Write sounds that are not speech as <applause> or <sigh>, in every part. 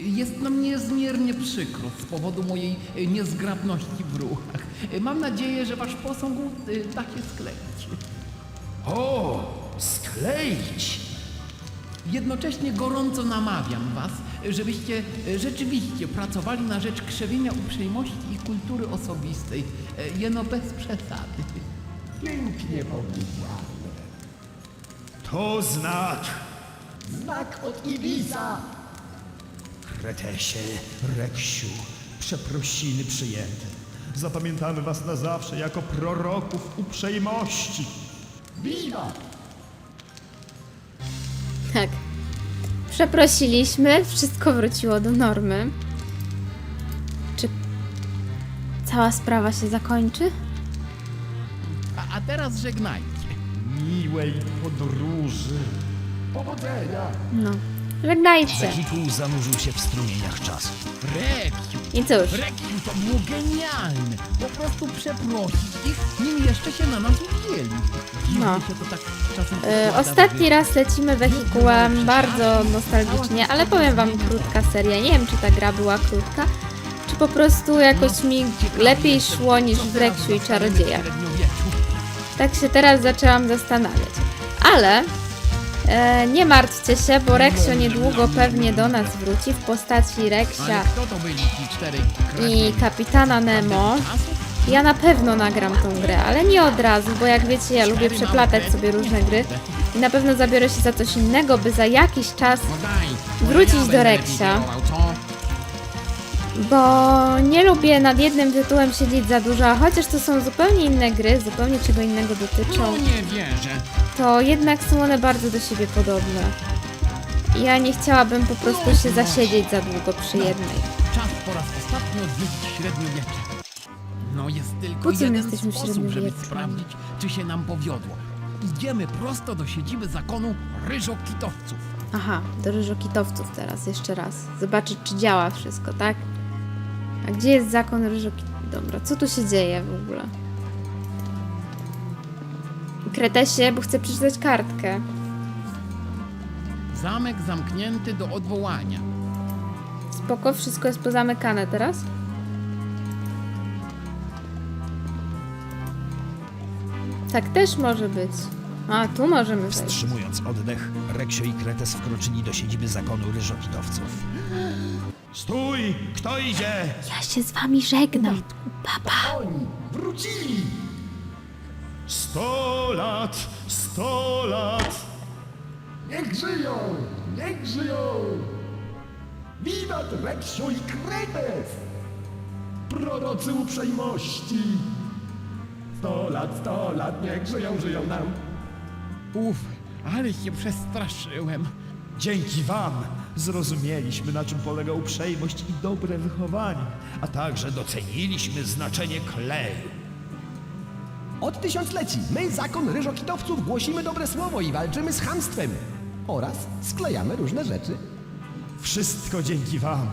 Jest nam niezmiernie przykro z powodu mojej y, niezgrabności w ruchach. Y, Mam nadzieję, że wasz posąg y, da się skleić. O, skleić! Jednocześnie gorąco namawiam was, żebyście rzeczywiście pracowali na rzecz krzewienia uprzejmości i kultury osobistej. Jeno bez przesady. Pięknie powiedziane. To znak. Znak od Ibisa. Kretesie, Reksiu, przeprosiny przyjęte. Zapamiętamy was na zawsze jako proroków uprzejmości. Wiwa! Tak. Przeprosiliśmy, wszystko wróciło do normy. Czy cała sprawa się zakończy? A, a teraz żegnajcie. Miłej podróży. Powodzenia! No. Żegnajcie. Wehikuł zanurzył się w strumieniach czasu. Reksiu, I cóż, Reksiu, to było genialne. Po prostu przeprosić ich, nim jeszcze się na nas. Dziwnie No. układa, ostatni raz lecimy wehikułem bardzo nostalgicznie, ale powiem wam krótka seria. Nie wiem, czy ta gra była krótka, czy po prostu jakoś mi Ciekawi lepiej szło niż w Reksiu i Czarodziejach. Tak się teraz zaczęłam zastanawiać. Ale e, nie martwcie się, bo Reksio niedługo pewnie do nas wróci w postaci Reksia i kapitana Nemo. Ja na pewno nagram tą grę, ale nie od razu, bo jak wiecie, ja lubię przeplatać sobie różne gry i na pewno zabiorę się za coś innego, by za jakiś czas, Wrócić do Reksia. Bo nie lubię nad jednym tytułem siedzieć za dużo, a chociaż to są zupełnie inne gry, zupełnie czego innego dotyczą. No nie wierzę. to jednak są one bardzo do siebie podobne. Ja nie chciałabym po prostu się zasiedzieć za długo przy jednej. Czas po raz ostatni odwiedzić średniowiecze. No jest tylko Po co my jeden jesteśmy w sposób, żeby średniowieczu? sprawdzić, czy się nam powiodło. Idziemy prosto do siedziby zakonu ryżokitowców. Aha, do ryżokitowców teraz, jeszcze raz. Zobaczyć, czy działa wszystko, tak? A gdzie jest zakon ryżoki... Dobra, co tu się dzieje w ogóle? Kretesie, bo chcę przeczytać kartkę. Zamek zamknięty do odwołania. Spoko, wszystko jest pozamykane teraz? Tak też może być. A, tu możemy wejść. Wstrzymując oddech, Reksio i Kretes wkroczyli do siedziby zakonu ryżokitowców. Stój! Kto idzie? Ja się z wami żegnam. Papa. Oni wrócili! Sto lat! Sto lat! Niech żyją! Niech żyją! Wiwat Reksio i Kretes! Prorocy uprzejmości! Sto lat, sto lat, niech żyją, żyją nam! Uf, ale się przestraszyłem. Dzięki wam zrozumieliśmy, na czym polega uprzejmość i dobre wychowanie, a także doceniliśmy znaczenie kleju. Od tysiącleci my, zakon ryżokitowców, głosimy dobre słowo i walczymy z chamstwem. Oraz sklejamy różne rzeczy. Wszystko dzięki wam.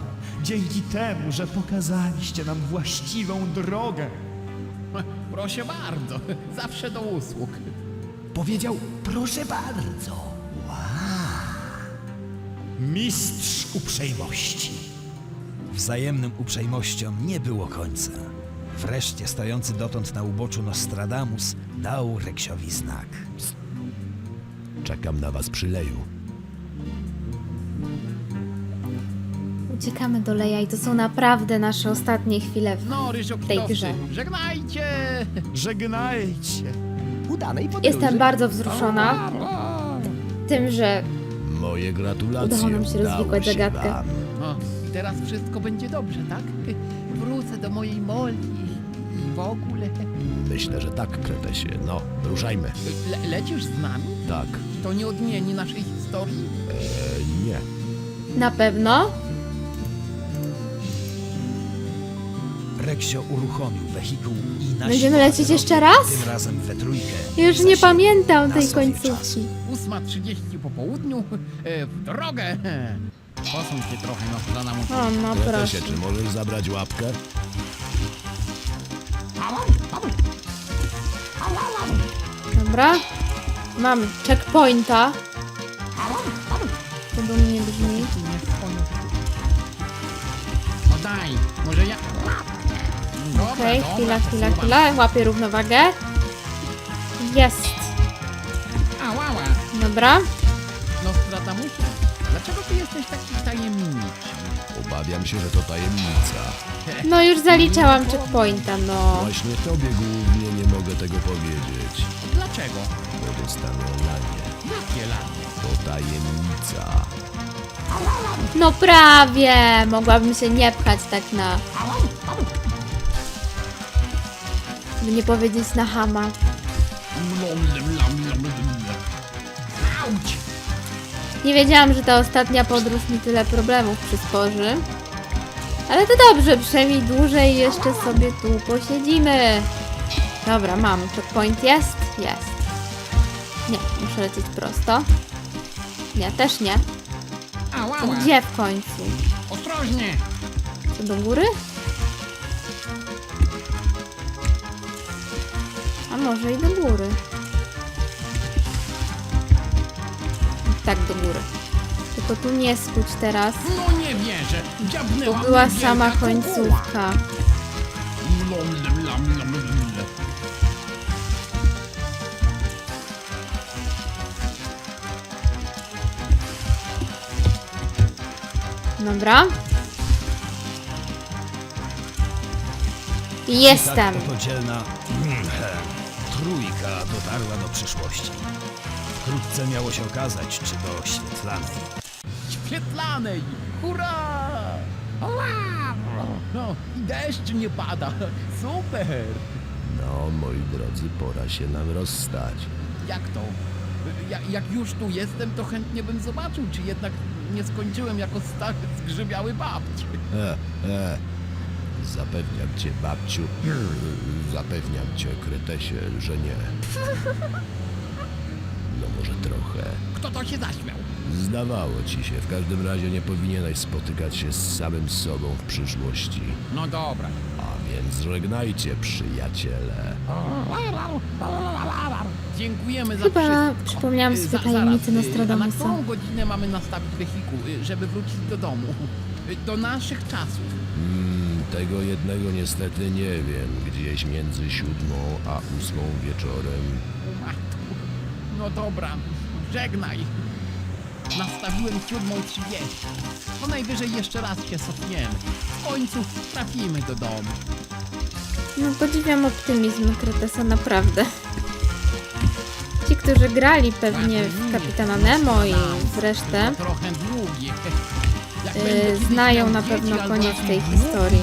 Dzięki temu, że pokazaliście nam właściwą drogę. Proszę bardzo, <laughs> zawsze do usług. Powiedział, proszę bardzo. Mistrz uprzejmości. Wzajemnym uprzejmościom nie było końca. Wreszcie stojący dotąd na uboczu Nostradamus dał Reksiowi znak. Czekam na was przy leju. Uciekamy do Leja i to są naprawdę nasze ostatnie chwile w No, tej grze. żegnajcie! Żegnajcie. Udanej podróży. Jestem bardzo wzruszona tym, że Moje gratulacje. Udało nam się rozwikłać się zagadkę. wam. No, i teraz wszystko będzie dobrze, tak? Wrócę do mojej Moli i w ogóle. Myślę, że tak, Kretesie. No, ruszajmy. Le lecisz z nami? Tak. To nie odmieni naszej historii? E, nie. na pewno Reksio uruchomił wehikuł i na Będziemy lecieć jeszcze raz? Tym razem we trójkę. już za nie pamiętam tej końcówki. 8.30 po południu, e, w drogę. <laughs> Posuń się trochę, no, Nostradamus. O, no proszę. Czy możesz zabrać łapkę? Dobra. Mam checkpointa. Okej, dobra, chwila, chwila, chwila. Łapię równowagę. Jest. Dobra. Nostradamusie, dlaczego ty jesteś taki tajemniczy? Obawiam się, że to tajemnica. No już zaliczałam checkpointa, no. Właśnie tobie głównie nie mogę tego powiedzieć, Dlaczego? bo dostanę lanie. Jakie lanie? To tajemnica. No prawie. Mogłabym się nie pchać tak na... By nie powiedzieć na hama. Nie wiedziałam, że ta ostatnia podróż mi tyle problemów przysporzy. Ale to dobrze, przynajmniej dłużej jeszcze sobie tu posiedzimy. Dobra, mam. Checkpoint jest? Jest. Nie, muszę lecieć prosto. Nie, też nie. To gdzie w końcu? Ostrożnie! To do góry? Może i do góry. Tak, do góry. Tylko tu nie skuć teraz. No nie wierzę! To była mnie sama wielka kukuła. końcówka. Lom. Dobra. Jestem. Tak dzielna trójka dotarła do przyszłości. Wkrótce miało się okazać, czy do świetlanej. Świetlanej! Hurra! Ała! No, i deszcz nie pada. Super! No, moi drodzy, pora się nam rozstać. Jak to? Ja, jak już tu jestem, to chętnie bym zobaczył, czy jednak nie skończyłem jako stary zgrzybiały babci. E, e. Zapewniam cię, babciu, zapewniam cię, kretesie, że nie. No może trochę. Kto to się zaśmiał? Zdawało ci się, w każdym razie nie powinieneś spotykać się z samym sobą w przyszłości. No dobra. A więc żegnajcie, przyjaciele. Dziękujemy za Chyba wszystko. przypomniałam Y, sobie za- tajemnicę zaraz, y, Nostradamusa. A na którą godzinę mamy nastawić wehikuł, y, żeby wrócić do domu? Y, Do naszych czasów. Mm, tego jednego niestety nie wiem. Gdzieś między siódmą a ósmą wieczorem. Matku. No dobra, żegnaj. Nastawiłem 7.30. To najwyżej jeszcze raz się cofniemy. W końcu trafimy do domu. No podziwiam optymizm Kretesa, naprawdę. Ci, którzy grali pewnie w Kapitana Nemo i w resztę, To trochę długie. Jak y, będę kiedyś znają na dzieci pewno albo koniec tej historii.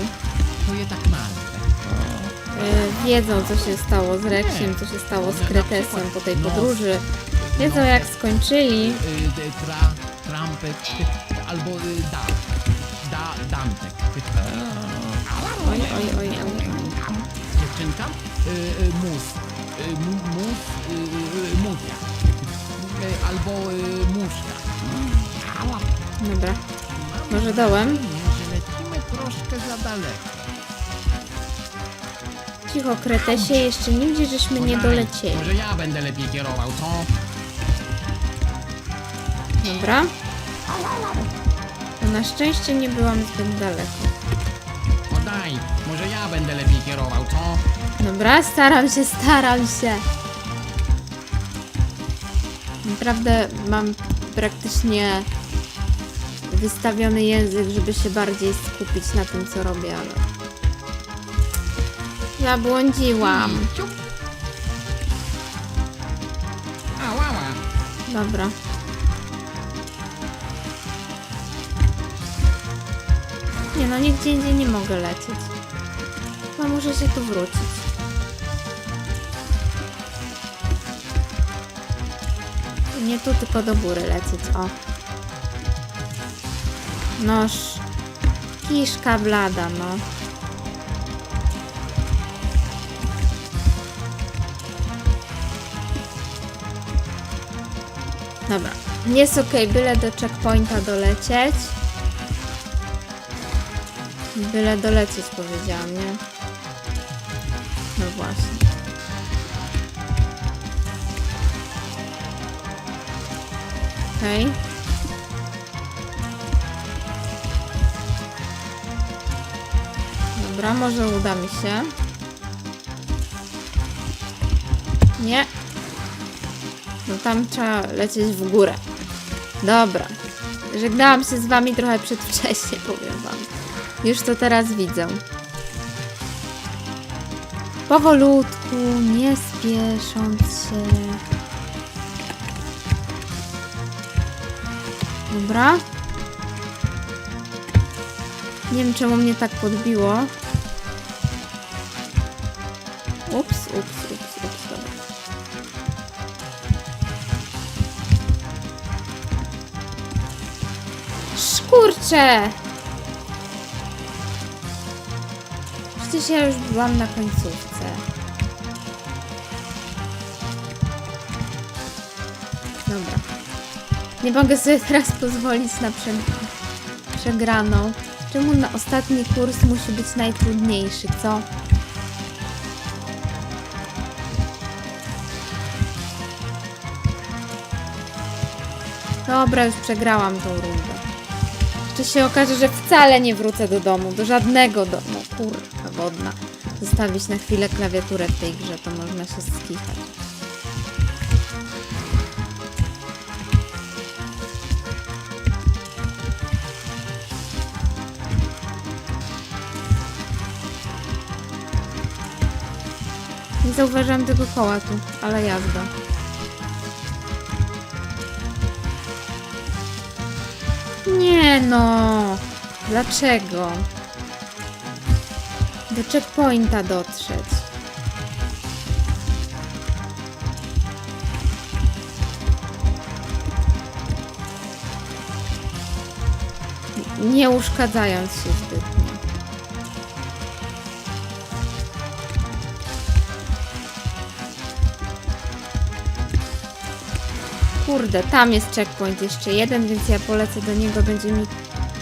Wiedzą, co się stało z Rexiem, co się stało z Kretesem po tej podróży. Wiedzą, jak skończyli. Y, y, Tra, trampek, albo y, da. Da, dantek. Oj, oj, oj, oj. Dziewczynka? Y, y, mus. Y, mu- mus, y, y, y. Y, Albo y, muszka. Dobra. Może dołem? Że lecimy troszkę za daleko. Cicho, Kretesie, jeszcze nigdzie żeśmy nie dolecieli. Może ja będę lepiej kierował, co? Dobra. To na szczęście nie byłam zbyt daleko. Podaj, może ja będę lepiej kierował, co? Dobra, staram się, staram się. Naprawdę mam praktycznie wystawiony język, żeby się bardziej skupić na tym, co robię, ale... Zabłądziłam. Dobra. Nie no, nigdzie indziej nie mogę lecieć. No muszę się tu wrócić. Nie tu, tylko do góry lecieć, o. Noż. Kiszka blada, no. Dobra. Jest ok, byle do checkpointa dolecieć. Byle dolecieć, powiedziałam, nie? No właśnie. Okej. Dobra, może uda mi się. Nie. Tam trzeba lecieć w górę. Dobra. Żegnałam się z wami trochę przedwcześnie, <laughs> powiem wam. Już to teraz widzę. Powolutku, nie spiesząc się. Dobra. Nie wiem, czemu mnie tak podbiło. Ups, ups, Szkurcze! Przecież ja już byłam na końcówce. Dobra. Nie mogę sobie teraz pozwolić na prze... przegraną. Czemu na ostatni kurs musi być najtrudniejszy, co? Dobra, już przegrałam tą rundę. Jeszcze się okaże, że wcale nie wrócę do domu, do żadnego domu. Kurwa wodna. Zostawić na chwilę klawiaturę w tej grze, to można się skichać. Nie zauważyłam tego koła tu, ale jazda. Nie no. Dlaczego? Do checkpointa dotrzeć. Nie uszkadzając się Kurde, tam jest checkpoint jeszcze jeden, więc ja polecę do niego, będzie mi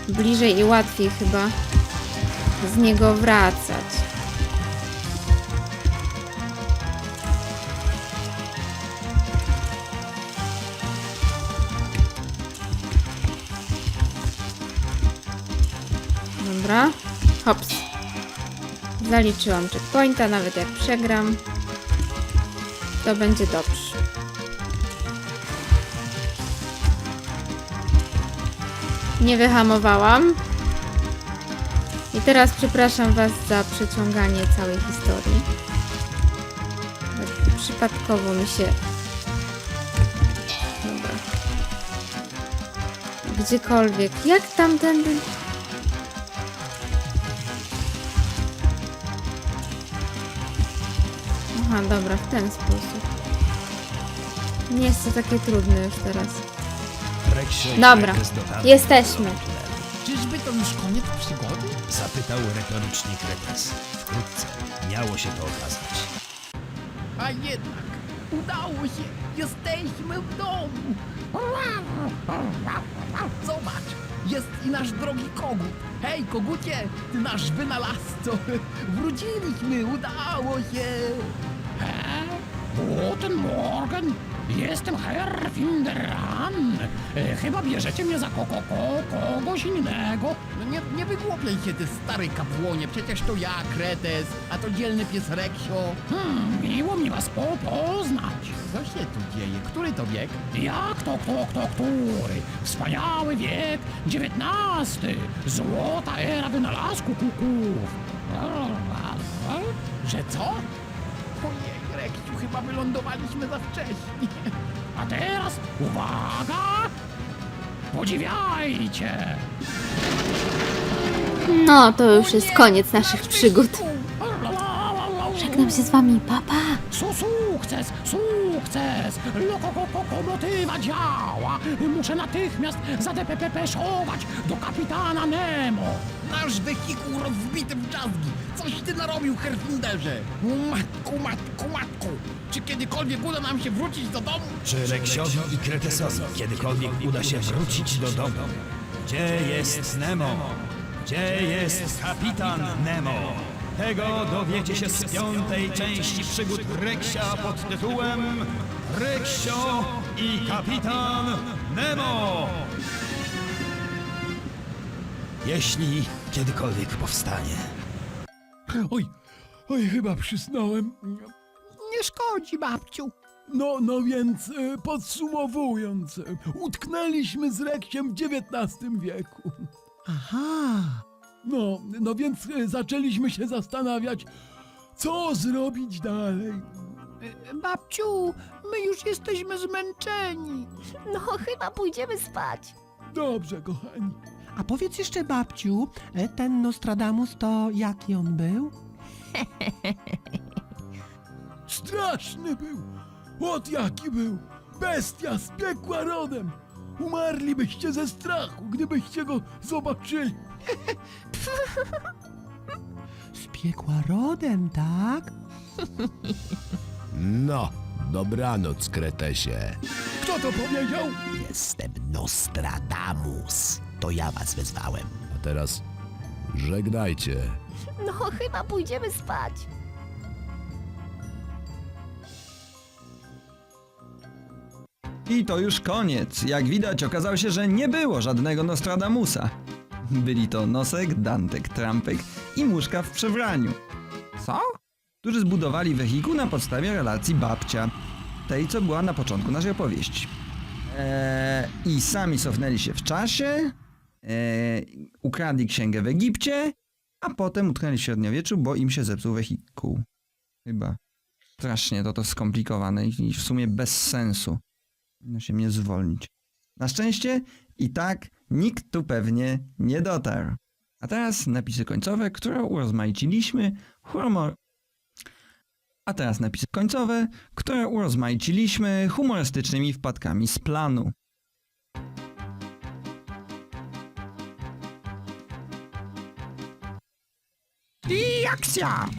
bliżej i łatwiej chyba z niego wracać. Dobra, hops. Zaliczyłam checkpointa, nawet jak przegram, to będzie dobrze. Nie wyhamowałam. I teraz przepraszam Was za przeciąganie całej historii. Tak przypadkowo mi się. Dobra. Gdziekolwiek. Jak tamtędy. Aha, dobra, w ten sposób. Nie jest to takie trudne już teraz. Dobra, jesteśmy. Czyżby to już koniec przygody? Zapytał retorycznie Kretes. Wkrótce miało się to okazać. A jednak udało się! Jesteśmy w domu! Zobacz! Jest i nasz drogi kogut! Hej, kogucie! Ty nasz wynalazco! <laughs> Wróciliśmy! Udało się! Guten Morgen, jestem Herr Finderan. E, Chyba bierzecie mnie za ko, ko, ko, kogoś innego. No nie, nie wygłupiaj się, ty stary kapłonie! Przecież to ja, Kretes, a to dzielny pies Reksio! Hmm, miło mi was po, poznać. Co się tu dzieje? Który to wiek? Jak to, kto, kto, który? Wspaniały wiek XIX. Złota era wynalazku kuków. Że co? Chyba wylądowaliśmy za wcześnie. A teraz uwaga! Podziwiajcie! No, to już jest koniec naszych przygód. Żegnam się z wami, papa. Su sukces, sukces! Lokomotywa działa! Muszę natychmiast zadepepeszować do kapitana Nemo! Nasz wehikuł rozbity w drzazgi. Coś ty narobił, Herfinderze. Matku, matku, matku. Czy kiedykolwiek uda nam się wrócić do domu? Czy Reksiowi i Kretesowi kiedykolwiek uda się wrócić do domu? Gdzie jest Nemo? Gdzie jest kapitan Nemo? Tego dowiecie się z piątej części przygód Reksia pod tytułem Reksio i kapitan Nemo! Jeśli kiedykolwiek powstanie. Oj, oj, chyba przysnąłem. Nie szkodzi, babciu. No, no więc e, podsumowując, e, utknęliśmy z Reksiem w XIX wieku. Aha. No, no więc e, zaczęliśmy się zastanawiać, co zrobić dalej. Babciu, my już jesteśmy zmęczeni. No, chyba pójdziemy spać. Dobrze, kochani. A powiedz jeszcze, babciu, e, ten Nostradamus to jaki on był? <laughs> Straszny był. Ot jaki był. Bestia z piekła rodem. Umarlibyście ze strachu, gdybyście go zobaczyli. <laughs> Z piekła rodem, tak? <laughs> No, dobranoc, Kretesie. Kto to powiedział? Jestem Nostradamus. To ja was wezwałem. A teraz żegnajcie. No, chyba pójdziemy spać. I to już koniec. Jak widać, okazało się, że nie było żadnego Nostradamusa. Byli to Nosek, Dantek, Trampek i Muszka w przebraniu. Co? Którzy zbudowali wehikuł na podstawie relacji babcia. Tej, co była na początku naszej opowieści. Eee, I sami cofnęli się w czasie, eee, ukradli księgę w Egipcie, a potem utknęli w średniowieczu, bo im się zepsuł wehikuł. Chyba. Strasznie to to skomplikowane i w sumie bez sensu. Powinno się mnie zwolnić. Na szczęście i tak nikt tu pewnie nie dotarł. A teraz napisy końcowe, które urozmaiciliśmy humor... A teraz napisy końcowe, które urozmaiciliśmy humorystycznymi wpadkami z planu. I akcja!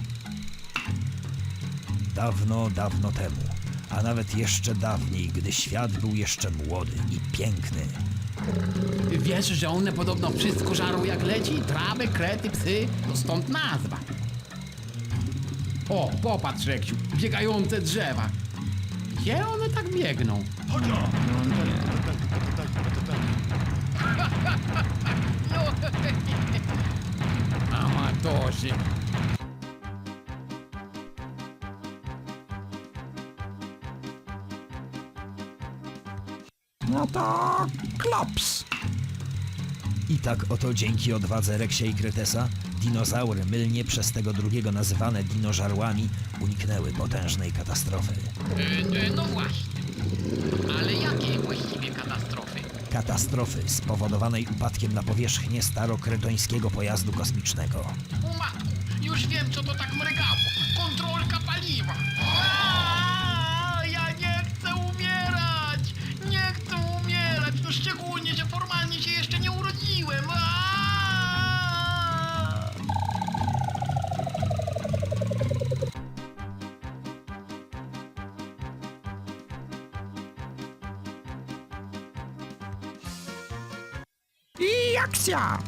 Dawno, dawno temu, a nawet jeszcze dawniej, gdy świat był jeszcze młody i piękny. Wiesz, że one podobno wszystko żarą jak leci? Trawy, krety, psy, to stąd nazwa. O, popatrz, Reksiu, biegające drzewa. Gdzie one tak biegną? <laughs> Amatorzy. No to klops! I tak oto dzięki odwadze Reksia i Kretesa dinozaury, mylnie przez tego drugiego nazywane dinożarłami, uniknęły potężnej katastrofy. no właśnie. Ale jakiej właściwie katastrofy? Katastrofy spowodowanej upadkiem na powierzchnię starokretońskiego pojazdu kosmicznego. O matku, już wiem, co to tak mrygało. I akcja!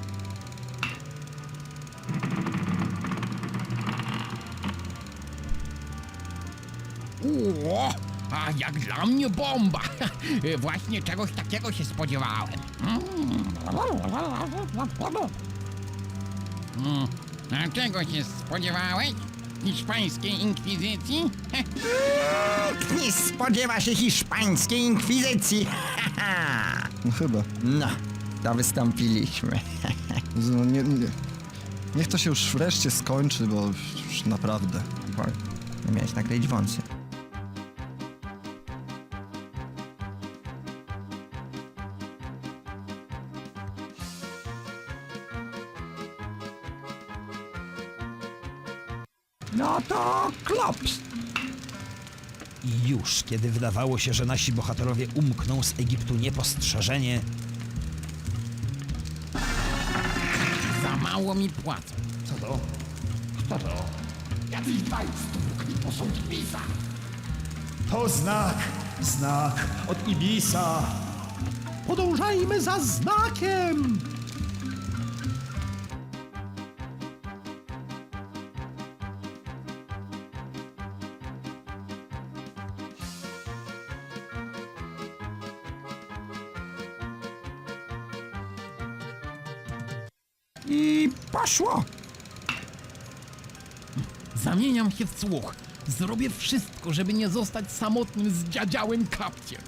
O, a jak dla mnie bomba. <laughs> Właśnie czegoś takiego się spodziewałem. Mm. A czego się spodziewałeś? Hiszpańskiej inkwizycji? <laughs> Nie spodziewa się hiszpańskiej inkwizycji! <laughs> No chyba. No, to wystąpiliśmy. <laughs> No, nie, nie. Niech to się już wreszcie skończy, bo już naprawdę. Bo nie miałeś nakleić wąsy. No to klops! I już, kiedy wydawało się, że nasi bohaterowie umkną z Egiptu niepostrzeżenie, Mi płacą. Co to? Kto to? Jacyś dwaj stukli posąg Ibisa. To znak, znak od Ibisa. Podążajmy za znakiem! I poszło! Zamieniam się w słuch. Zrobię wszystko, żeby nie zostać samotnym z dziadziałem kapciem.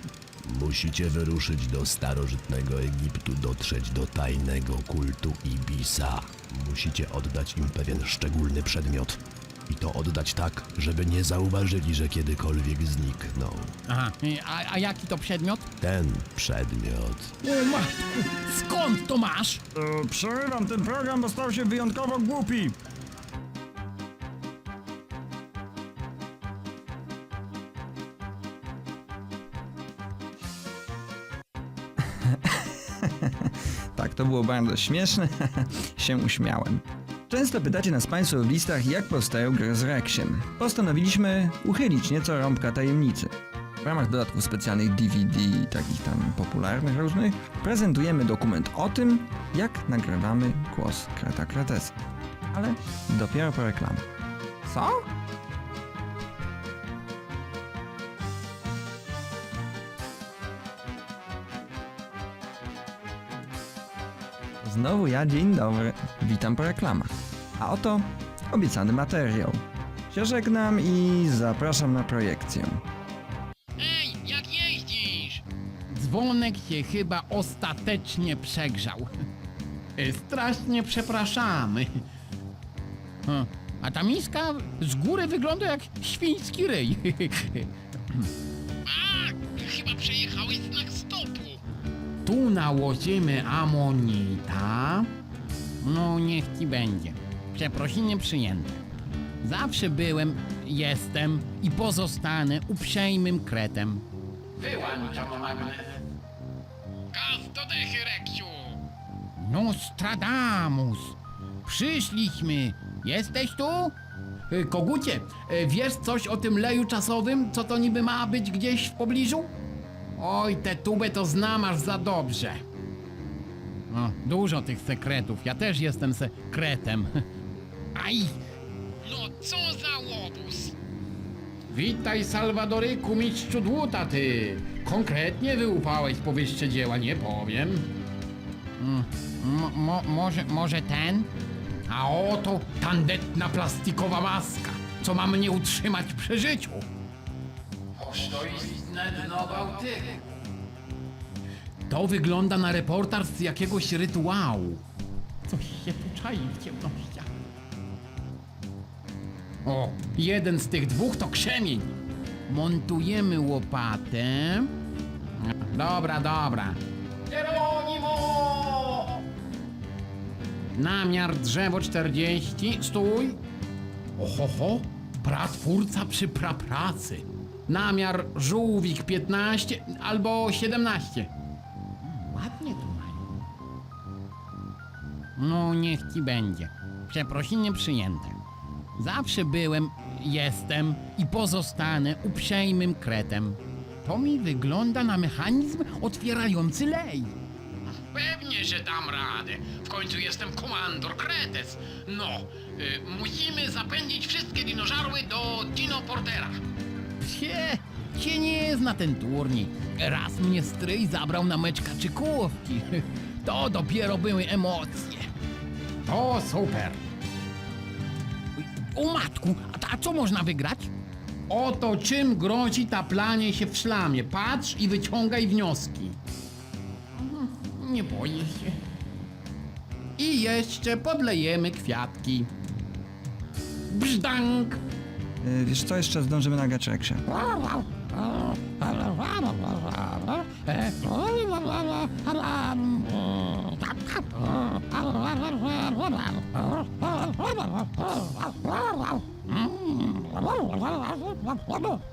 Musicie wyruszyć do starożytnego Egiptu, dotrzeć do tajnego kultu Ibisa. Musicie oddać im pewien szczególny przedmiot. I to oddać tak, żeby nie zauważyli, że kiedykolwiek zniknął. Aha, a, a jaki to przedmiot? Ten przedmiot. O matku, skąd to masz? E, przerywam ten program, bo stał się wyjątkowo głupi. <laughs> tak, to było bardzo śmieszne. <laughs> się uśmiałem. Często pytacie nas Państwo w listach, jak powstają gry z. Postanowiliśmy uchylić nieco rąbka tajemnicy. W ramach dodatków specjalnych DVD i takich tam popularnych różnych, prezentujemy dokument o tym, jak nagrywamy głos Kreta Kretesa. Ale dopiero po reklamie. Co? Znowu ja, dzień dobry. Witam po reklamach. A oto obiecany materiał. Się żegnam i zapraszam na projekcję. Ej, jak jeździsz? Dzwonek się chyba ostatecznie przegrzał. E, Strasznie przepraszamy. O, A ta miska z góry wygląda jak świński ryj. <laughs> Tu nałożymy amonita. No, niech ci będzie. Przeprosiny przyjęte. Zawsze byłem, jestem i pozostanę uprzejmym kretem. Wyłączam magnes. Gaz do dechy, Reksiu! Nostradamus! Przyszliśmy! Jesteś tu? Y, Kogucie, y, wiesz coś o tym leju czasowym, co to niby ma być gdzieś w pobliżu? Oj, tę tubę to znam za dobrze. No, dużo tych sekretów. Ja też jestem sekretem. <laughs> Aj! No co za łobuz! Witaj, Salwadoryku, mistrzu dłuta, ty! Konkretnie wyłupałeś powyższe dzieła, nie powiem. Mm, mo, może, może ten? A oto tandetna plastikowa maska, co ma mnie utrzymać przy życiu. Oż to istne dno Bałtyku. To wygląda na reportaż z jakiegoś rytuału. Coś się tu czai w ciemnościach. O, jeden z tych dwóch to krzemień. Montujemy łopatę. Dobra, dobra. Geronimo! Namiar drzewo 40. Stój. Ohoho, pratwórca przy prapracy. Namiar żółwik 15 albo 17. Hmm, Ładnie tu mają. No, niech ci będzie. Przeprosiny przyjęte. Zawsze byłem, jestem i pozostanę uprzejmym kretem. To mi wygląda na mechanizm otwierający lej. Pewnie, że dam radę. W końcu jestem komandor Kretes. No, y, musimy zapędzić wszystkie dinożarły do Dino Portera. Psie, się nie zna ten turniej. Raz mnie stryj zabrał na mecz kaczykówki. <laughs> To dopiero były emocje. To super. O matku, a, a co można wygrać? Oto czym grozi taplanie się w szlamie. Patrz i wyciągaj wnioski. Mhm, Nie boję się. I jeszcze podlejemy kwiatki. Brzdang! E, wiesz co, jeszcze zdążymy nagrać Reksia.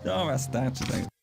Dobra, starczy tego.